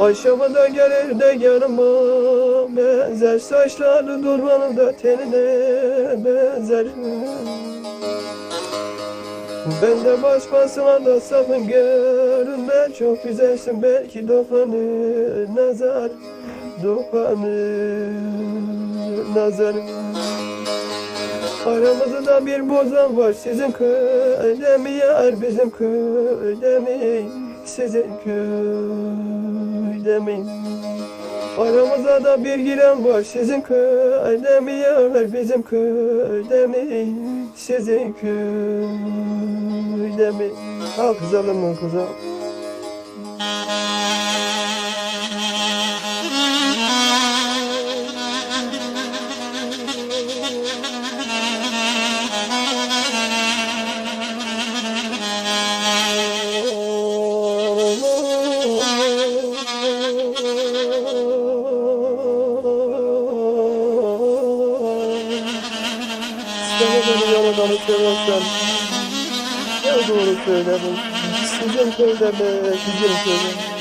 Aşağıda gelir de yanıma benzer Saçları durmanın da tenine benzer. Ben de başkasına da sakın görünme Çok güzelsin belki dokanır nazar Dokanır nazar. Aramızda bir bozan var sizin köyde mi yar bizim köyde mi sizin köyde mi Aramızda da bir giren var. Sizin köyde mi yar bizim köyde mi sizin köyde mi kızalım mı kızım Sana beni yaradanı seversen Ya doğru söyledin Sizin köyde mi, bizim köyde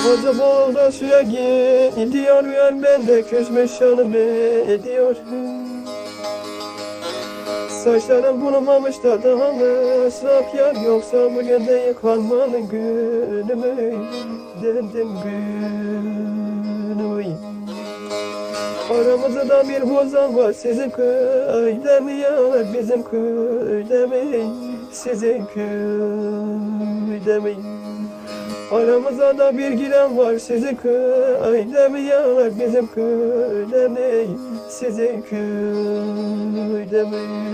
Bakmaca bolda suya gidiyor Yer bende küsmüş yanım ediyor. Saçlarım bulunmamış da daha mı ıslak yar Yoksa bugün de yıkanmanın günü mü? Dedim günü mü? Aramızda bir bozan var sizin köyde mi yar bizim köyde mi? Sizin köyde mi Aramıza da bir giren var sizin köyde mi bizim köyde mi sizin köyde mi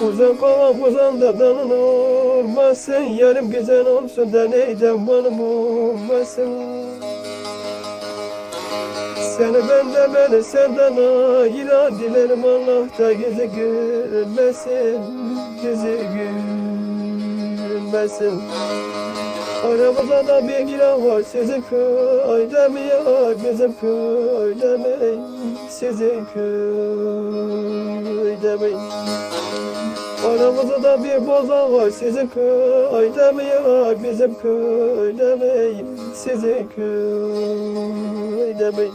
Uzan kova uzan da dalın Yarım güzel olsun da neyden banım olmasın Seni bende beni senden ayıra Dilerim Allah da yüzü gülmesin Yüzü gülmesin Aramızda da bir giren var sizin köyde mi ya bizim köyde mi? Sizin köyde mi? Aramızda da bir bozan var sizin köyde mi ya bizim köyde mi? Sizin köyde mi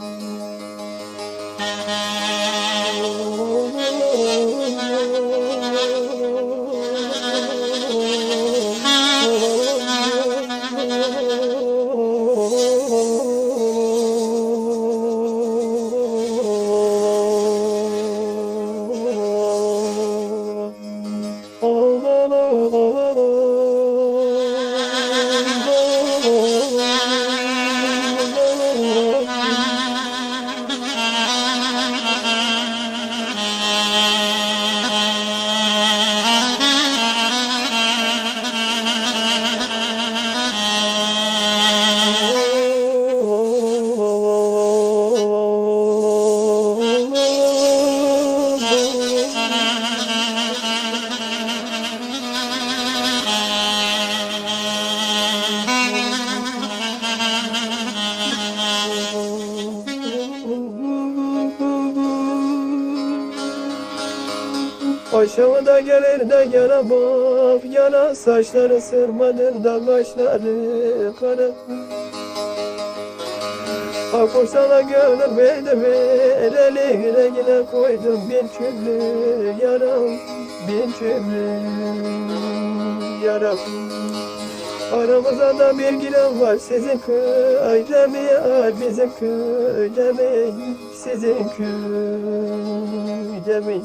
Aşağıda gelir de yana bak Yana saçları sırmadır da kaşları kara Akor sana gönül verdim Elini rengine koydum bin türlü yaram Bin türlü yaram Aramızda da bir giren var sizin köyde mi yar bizim köyde mi sizin köyde mi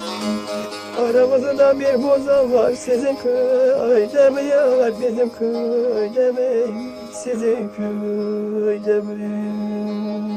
Aramızda bir bozan var sizin köyde mi yar bizim köyde mi sizin köyde mi